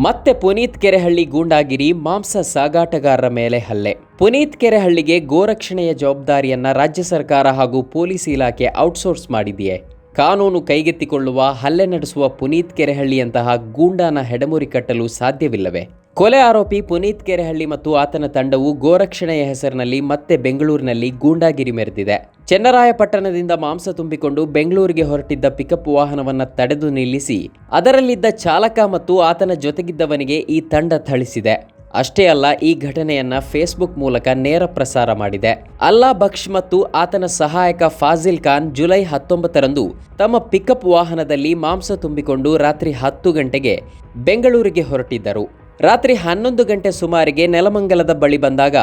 ಮತ್ತೆ ಪುನೀತ್ ಕೆರೆಹಳ್ಳಿ ಗೂಂಡಾಗಿರಿ ಮಾಂಸ ಸಾಗಾಟಗಾರರ ಮೇಲೆ ಹಲ್ಲೆ. ಪುನೀತ್ ಕೆರೆಹಳ್ಳಿಗೆ ಗೋರಕ್ಷಣೆಯ ಜವಾಬ್ದಾರಿಯನ್ನ ರಾಜ್ಯ ಸರ್ಕಾರ ಹಾಗೂ ಪೊಲೀಸ್ ಇಲಾಖೆ ಔಟ್ಸೋರ್ಸ್ ಮಾಡಿದೆಯೇ? ಕಾನೂನು ಕೈಗೆತ್ತಿಕೊಳ್ಳುವ, ಹಲ್ಲೆ ನಡೆಸುವ ಪುನೀತ್ ಕೆರೆಹಳ್ಳಿಯಂತಹ ಗೂಂಡಾನ ಹೆಡಮುರಿ ಕಟ್ಟಲು ಸಾಧ್ಯವಿಲ್ಲವೇ. ಕೊಲೆ ಆರೋಪಿ ಪುನೀತ್ ಕೆರೆಹಳ್ಳಿ ಮತ್ತು ಆತನ ತಂಡವು ಗೋರಕ್ಷಣೆಯ ಹೆಸರಿನಲ್ಲಿ ಮತ್ತೆ ಬೆಂಗಳೂರಿನಲ್ಲಿ ಗೂಂಡಾಗಿರಿ ಮೆರೆದಿದೆ. ಚೆನ್ನರಾಯಪಟ್ಟಣದಿಂದ ಮಾಂಸ ತುಂಬಿಕೊಂಡು ಬೆಂಗಳೂರಿಗೆ ಹೊರಟಿದ್ದ ಪಿಕಪ್ ವಾಹನವನ್ನು ತಡೆದು ನಿಲ್ಲಿಸಿ, ಅದರಲ್ಲಿದ್ದ ಚಾಲಕ ಮತ್ತು ಆತನ ಜೊತೆಗಿದ್ದವನಿಗೆ ಈ ತಂಡ ಥಳಿಸಿದೆ. ಅಷ್ಟೇ ಅಲ್ಲ, ಈ ಘಟನೆಯನ್ನ ಫೇಸ್ಬುಕ್ ಮೂಲಕ ನೇರ ಪ್ರಸಾರ ಮಾಡಿದೆ. ಅಲ್ಲಾ ಬಕ್ಷ್ ಮತ್ತು ಆತನ ಸಹಾಯಕ ಫಾಜಿಲ್ ಖಾನ್ ಜುಲೈ ಹತ್ತೊಂಬತ್ತರಂದು ತಮ್ಮ ಪಿಕಪ್ ವಾಹನದಲ್ಲಿ ಮಾಂಸ ತುಂಬಿಕೊಂಡು ರಾತ್ರಿ ಹತ್ತು ಗಂಟೆಗೆ ಬೆಂಗಳೂರಿಗೆ ಹೊರಟಿದ್ದರು. ರಾತ್ರಿ ಹನ್ನೊಂದು ಗಂಟೆ ಸುಮಾರಿಗೆ ನೆಲಮಂಗಲದ ಬಳಿ ಬಂದಾಗ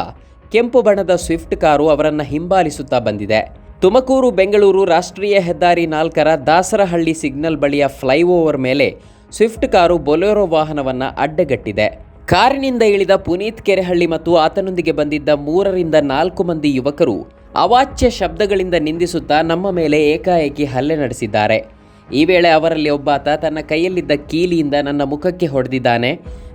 ಕೆಂಪು ಬಣ್ಣದ ಸ್ವಿಫ್ಟ್ ಕಾರು ಅವರನ್ನು ಹಿಂಬಾಲಿಸುತ್ತಾ ಬಂದಿದೆ. ತುಮಕೂರು, ಬೆಂಗಳೂರು ರಾಷ್ಟ್ರೀಯ ಹೆದ್ದಾರಿ ನಾಲ್ಕರ ದಾಸರಹಳ್ಳಿ ಸಿಗ್ನಲ್ ಬಳಿಯ ಫ್ಲೈಓವರ್ ಮೇಲೆ ಸ್ವಿಫ್ಟ್ ಕಾರು ಬೊಲೆರೋ ವಾಹನವನ್ನ ಅಡ್ಡಗಟ್ಟಿದೆ. ಕಾರಿನಿಂದ ಇಳಿದ ಪುನೀತ್ ಕೆರೆಹಳ್ಳಿ ಮತ್ತು ಆತನೊಂದಿಗೆ ಬಂದಿದ್ದ ಮೂರರಿಂದ ನಾಲ್ಕು ಮಂದಿ ಯುವಕರು ಅವಾಚ್ಯ ಶಬ್ದಗಳಿಂದ ನಿಂದಿಸುತ್ತಾ ನಮ್ಮ ಮೇಲೆ ಏಕಾಏಕಿ ಹಲ್ಲೆ ನಡೆಸಿದ್ದಾರೆ. ಈ ವೇಳೆ ಅವರಲ್ಲಿ ಒಬ್ಬಾತ ತನ್ನ ಕೈಯಲ್ಲಿದ್ದ ಕೀಲಿಯಿಂದ ನನ್ನ ಮುಖಕ್ಕೆ ಹೊಡೆದಿದ್ದಾನೆ.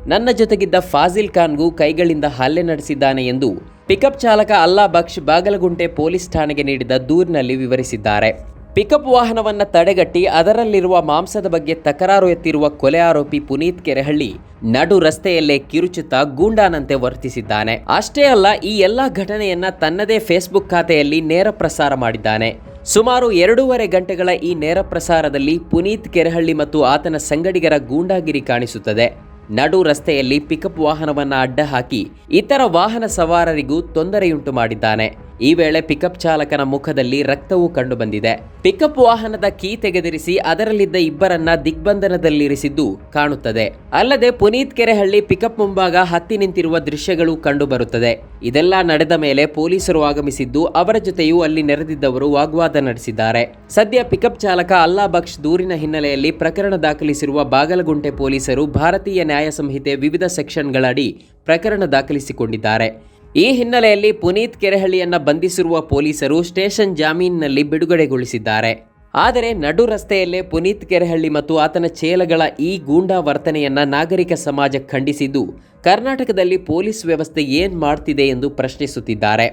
ನನ್ನ ಜೊತೆಗಿದ್ದ ಫಾಜಿಲ್ ಖಾನ್ಗೂ ಕೈಗಳಿಂದ ಹಲ್ಲೆ ನಡೆಸಿದ್ದಾನೆ ಎಂದು ಪಿಕಪ್ ಚಾಲಕ ಅಲ್ಲಾ ಬಕ್ಷ್ ಬಾಗಲಗುಂಟೆ ಪೊಲೀಸ್ ಠಾಣೆಗೆ ನೀಡಿದ ದೂರಿನಲ್ಲಿ ವಿವರಿಸಿದ್ದಾರೆ. ಪಿಕಪ್ ವಾಹನವನ್ನು ತಡೆಗಟ್ಟಿ ಅದರಲ್ಲಿರುವ ಮಾಂಸದ ಬಗ್ಗೆ ತಕರಾರು ಎತ್ತಿರುವ ಕೊಲೆ ಆರೋಪಿ ಪುನೀತ್ ಕೆರೆಹಳ್ಳಿ ನಡು ರಸ್ತೆಯಲ್ಲೇ ಕಿರುಚುತ್ತಾ ಗೂಂಡಾನಂತೆ ವರ್ತಿಸಿದ್ದಾನೆ. ಅಷ್ಟೇ ಅಲ್ಲ, ಈ ಎಲ್ಲಾ ಘಟನೆಯನ್ನ ತನ್ನದೇ ಫೇಸ್ಬುಕ್ ಖಾತೆಯಲ್ಲಿ ನೇರ ಪ್ರಸಾರ ಮಾಡಿದ್ದಾನೆ. ಸುಮಾರು ಎರಡೂವರೆ ಗಂಟೆಗಳ ಈ ನೇರ ಪ್ರಸಾರದಲ್ಲಿ ಪುನೀತ್ ಕೆರೆಹಳ್ಳಿ ಮತ್ತು ಆತನ ಸಂಗಡಿಗರ ಗೂಂಡಾಗಿರಿ ಕಾಣಿಸುತ್ತದೆ. ನಡು ರಸ್ತೆಯಲ್ಲಿ ಪಿಕಪ್ ವಾಹನವನ್ನ ಅಡ್ಡ ಹಾಕಿ ಇತರ ವಾಹನ ಸವಾರರಿಗೂ ತೊಂದರೆಯುಂಟು ಮಾಡಿದ್ದಾನೆ. ಈ ವೇಳೆ ಪಿಕಪ್ ಚಾಲಕನ ಮುಖದಲ್ಲಿ ರಕ್ತವು ಕಂಡುಬಂದಿದೆ. ಪಿಕಪ್ ವಾಹನದ ಕೀ ತೆಗೆದಿರಿಸಿ ಅದರಲ್ಲಿದ್ದ ಇಬ್ಬರನ್ನ ದಿಗ್ಬಂಧನದಲ್ಲಿರಿಸಿದ್ದು ಕಾಣುತ್ತದೆ. ಅಲ್ಲದೆ ಪುನೀತ್ ಕೆರೆಹಳ್ಳಿ ಪಿಕಪ್ ಮುಂಭಾಗ ಹತ್ತಿ ನಿಂತಿರುವ ದೃಶ್ಯಗಳು ಕಂಡುಬರುತ್ತದೆ. ಇದೆಲ್ಲ ನಡೆದ ಮೇಲೆ ಪೊಲೀಸರು ಆಗಮಿಸಿದ್ದು ಅವರ ಜೊತೆಯೂ ಅಲ್ಲಿ ನೆರೆದಿದ್ದವರು ವಾಗ್ವಾದ ನಡೆಸಿದ್ದಾರೆ. ಸದ್ಯ ಪಿಕಪ್ ಚಾಲಕ ಅಲ್ಲಾ ಬಕ್ಷ್ ದೂರಿನ ಹಿನ್ನೆಲೆಯಲ್ಲಿ ಪ್ರಕರಣ ದಾಖಲಿಸಿರುವ ಬಾಗಲಗುಂಟೆ ಪೊಲೀಸರು ಭಾರತೀಯ ನ್ಯಾಯ ಸಂಹಿತೆ ವಿವಿಧ ಸೆಕ್ಷನ್ಗಳಡಿ ಪ್ರಕರಣ ದಾಖಲಿಸಿಕೊಂಡಿದ್ದಾರೆ. ಈ ಹಿನ್ನೆಲೆಯಲ್ಲಿ ಪುನೀತ್ ಕೆರೆಹಳ್ಳಿಯನ್ನ ಬಂಧಿಸಿರುವ ಪೊಲೀಸರು ಸ್ಟೇಷನ್ ಜಾಮೀನಿನಲ್ಲಿ ಬಿಡುಗಡೆಗೊಳಿಸಿದ್ದಾರೆ. ಆದರೆ ನಡು ರಸ್ತೆಯಲ್ಲೇ ಪುನೀತ್ ಕೆರೆಹಳ್ಳಿ ಮತ್ತು ಆತನ ಚೇಲಗಳ ಈ ಗೂಂಡಾ ವರ್ತನೆಯನ್ನ ನಾಗರಿಕ ಸಮಾಜ ಖಂಡಿಸಿದ್ದು, ಕರ್ನಾಟಕದಲ್ಲಿ ಪೊಲೀಸ್ ವ್ಯವಸ್ಥೆ ಏನ್ ಮಾಡ್ತಿದೆ ಎಂದು ಪ್ರಶ್ನಿಸುತ್ತಿದ್ದಾರೆ.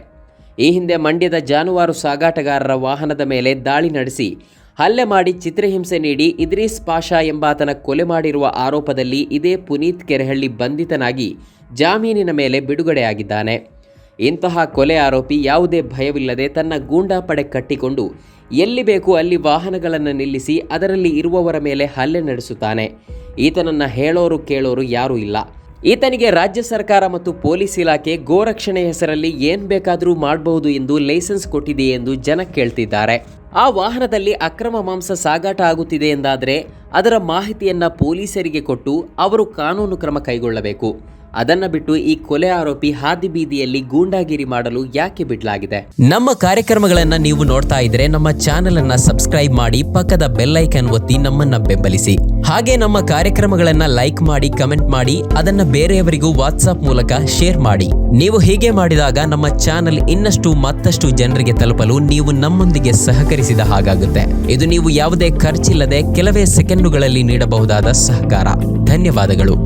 ಈ ಹಿಂದೆ ಮಂಡ್ಯದ ಜಾನುವಾರು ಸಾಗಾಟಗಾರರ ವಾಹನದ ಮೇಲೆ ದಾಳಿ ನಡೆಸಿ, ಹಲ್ಲೆ ಮಾಡಿ ಚಿತ್ರಹಿಂಸೆ ನೀಡಿ ಇದ್ರೀಸ್ ಪಾಷಾ ಎಂಬಾತನ ಕೊಲೆ ಮಾಡಿರುವ ಆರೋಪದಲ್ಲಿ ಇದೇ ಪುನೀತ್ ಕೆರೆಹಳ್ಳಿ ಬಂಧಿತನಾಗಿ ಜಾಮೀನಿನ ಮೇಲೆ ಬಿಡುಗಡೆಯಾಗಿದ್ದಾನೆ. ಇಂತಹ ಕೊಲೆ ಆರೋಪಿ ಯಾವುದೇ ಭಯವಿಲ್ಲದೆ ತನ್ನ ಗೂಂಡಾ ಪಡೆ ಕಟ್ಟಿಕೊಂಡು ಎಲ್ಲಿ ಬೇಕು ಅಲ್ಲಿ ವಾಹನಗಳನ್ನು ನಿಲ್ಲಿಸಿ ಅದರಲ್ಲಿ ಇರುವವರ ಮೇಲೆ ಹಲ್ಲೆ ನಡೆಸುತ್ತಾನೆ. ಈತನನ್ನು ಹೇಳೋರು ಕೇಳೋರು ಯಾರೂ ಇಲ್ಲ. ಈತನಿಗೆ ರಾಜ್ಯ ಸರ್ಕಾರ ಮತ್ತು ಪೊಲೀಸ್ ಇಲಾಖೆ ಗೋರಕ್ಷಣೆ ಹೆಸರಲ್ಲಿ ಏನ್ ಬೇಕಾದರೂ ಮಾಡಬಹುದು ಎಂದು ಲೈಸೆನ್ಸ್ ಕೊಟ್ಟಿದೆ ಎಂದು ಜನ ಕೇಳ್ತಿದ್ದಾರೆ. ಆ ವಾಹನದಲ್ಲಿ ಅಕ್ರಮ ಮಾಂಸ ಸಾಗಾಟ ಆಗುತ್ತಿದೆ ಎಂದಾದರೆ ಅದರ ಮಾಹಿತಿಯನ್ನು ಪೊಲೀಸರಿಗೆ ಕೊಟ್ಟು ಅವರು ಕಾನೂನು ಕ್ರಮ ಕೈಗೊಳ್ಳಬೇಕು. ಅದನ್ನ ಬಿಟ್ಟು ಈ ಕೊಲೆ ಆರೋಪಿ ಹಾದಿ ಬೀದಿಯಲ್ಲಿ ಗೂಂಡಾಗಿರಿ ಮಾಡಲು ಯಾಕೆ ಬಿಡಲಾಗಿದೆ? ನಮ್ಮ ಕಾರ್ಯಕ್ರಮಗಳನ್ನ ನೀವು ನೋಡ್ತಾ ಇದ್ರೆ ನಮ್ಮ ಚಾನೆಲ್ ಅನ್ನ ಸಬ್ಸ್ಕ್ರೈಬ್ ಮಾಡಿ ಪಕ್ಕದ ಬೆಲ್ ಐಕನ್ ಒತ್ತಿ ನಮ್ಮನ್ನ ಬೆಂಬಲಿಸಿ. ಹಾಗೆ ನಮ್ಮ ಕಾರ್ಯಕ್ರಮಗಳನ್ನ ಲೈಕ್ ಮಾಡಿ, ಕಮೆಂಟ್ ಮಾಡಿ, ಅದನ್ನ ಬೇರೆಯವರಿಗೂ ವಾಟ್ಸಾಪ್ ಮೂಲಕ ಶೇರ್ ಮಾಡಿ. ನೀವು ಹೀಗೆ ಮಾಡಿದಾಗ ನಮ್ಮ ಚಾನೆಲ್ ಇನ್ನಷ್ಟು ಮತ್ತಷ್ಟು ಜನರಿಗೆ ತಲುಪಲು ನೀವು ನಮ್ಮೊಂದಿಗೆ ಸಹಕರಿಸಿದ ಹಾಗಾಗುತ್ತೆ. ಇದು ನೀವು ಯಾವುದೇ ಖರ್ಚಿಲ್ಲದೆ ಕೆಲವೇ ಸೆಕೆಂಡುಗಳಲ್ಲಿ ನೀಡಬಹುದಾದ ಸಹಕಾರ. ಧನ್ಯವಾದಗಳು.